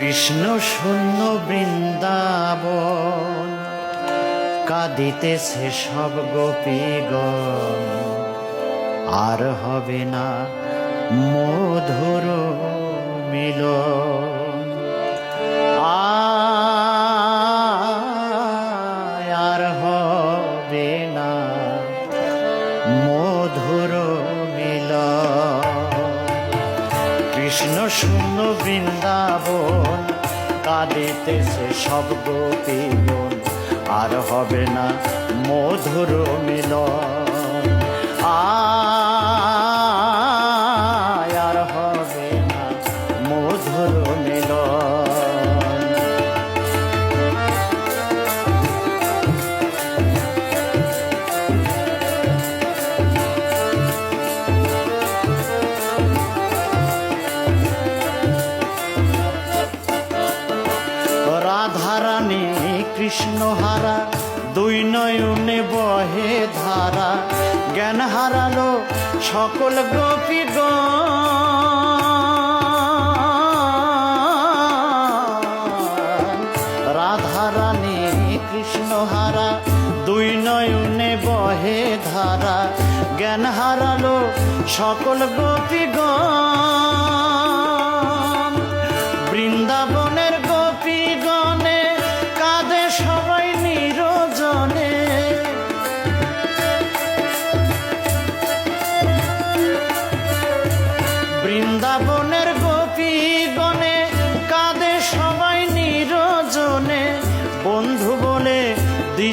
কৃষ্ণ শূন্য বৃন্দাবন, কাঁদিতেছে সব গোপীগণ। আর হবে না মধুর আয়, আর হবে না মধুর মিলন। কৃষ্ণ শূন্য বৃন্দাবন কাঁদিতেছে সব গোপীগণ আর হবে না মধুর মিলন। কৃষ্ণহারা দুই নয়নে বহে ধারা, জ্ঞান হারালো সকল গোপী রাধারানী কৃষ্ণহারা, দুই নয়নে বহে ধারা, জ্ঞান হারালো সকল গোপীগণ।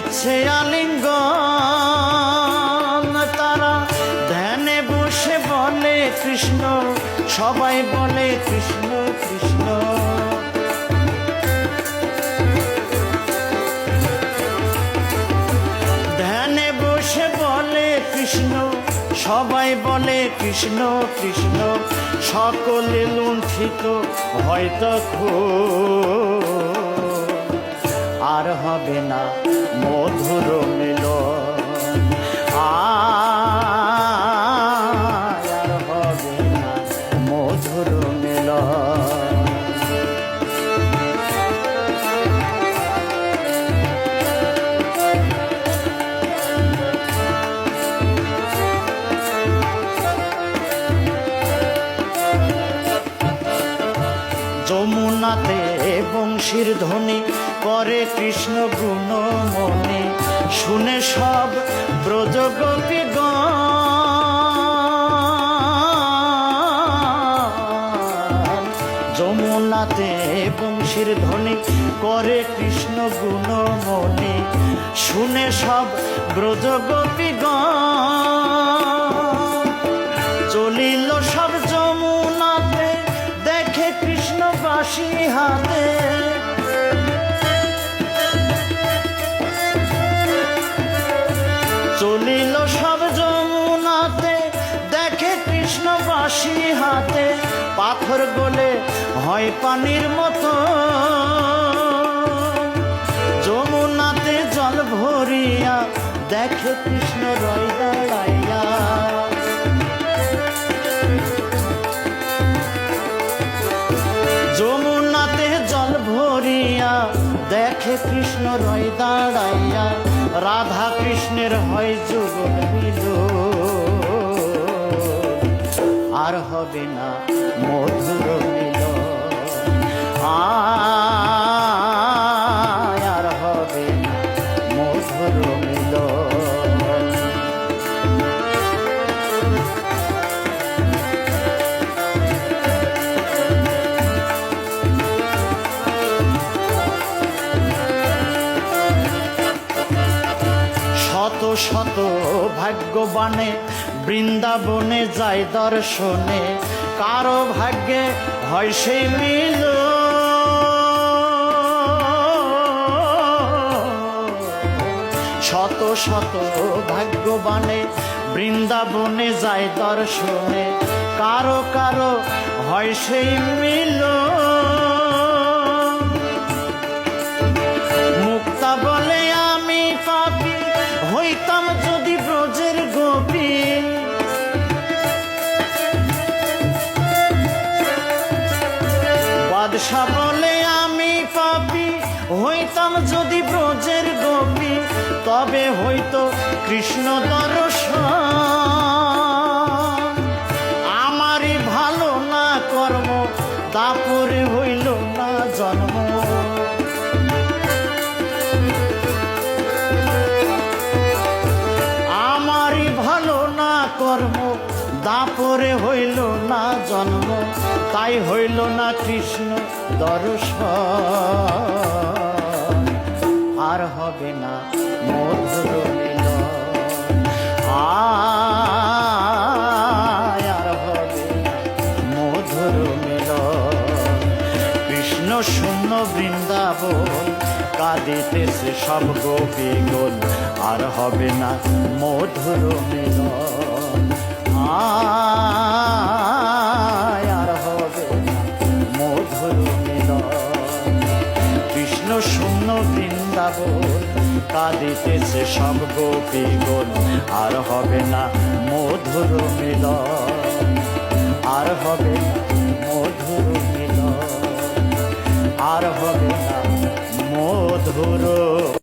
দিচ্ছে আলিঙ্গন। তারা ধ্যানে বসে বলে কৃষ্ণ, সবাই বলে কৃষ্ণ কৃষ্ণ। ধ্যানে বসে বলে কৃষ্ণ, সবাই বলে কৃষ্ণ কৃষ্ণ। সকলে লুণ্ঠিত হয়তো আর হবে না মধুর মিল আর হবে না মধুর মিল যমুনাতে বংশীর ধ্বনি করে কৃষ্ণ গুণ মনে। শুনে সব ব্রজ গোপী যমুনাতে বংশীর ধ্বনি করে কৃষ্ণ গুণ মনে। শুনে সব ব্রজ গোপী চলিল বাসি হাতে পাথর গলে হয় পানির মতো। যমুনাতে জল ভরিয়া দেখে কৃষ্ণ রয় দাঁড়াইয়া। যমুনাতে জল ভরিয়া দেখে কৃষ্ণ রয় দাঁড়াইয়া। রাধা কৃষ্ণের হয় যুগল মিল আর হবে না মধুর মিল আর শত শত ভাগ্যবানে বৃন্দাবনে যায় দর্শনে। কারও ভাগ্যে হয় সেই মিল। শত শত ভাগ্যবানে বৃন্দাবনে যায় দর্শনে। কারও কারও হয় সেই মিল। বাদশা বলে বলে আমি পাবি হইতাম যদি ব্রজের গোপী তবে হইতো কৃষ্ণ দাপরে হইল না জন্ম, তাই হইল না কৃষ্ণ দর্শন। আর হবে না মধুর আর হবে মধুর কৃষ্ণ শূন্য বৃন্দাবন, কাঁদিতেছে সব গোপীগণ। আর হবে না মধুর মিলন। আর হবে মধুর কৃষ্ণ শূন্য বৃন্দাবন, কাঁদিতেছে সব গোপীগণ আর হবে না মধুর মিলন। আর হবে না মধুর মিলন। আর হবে না মধুর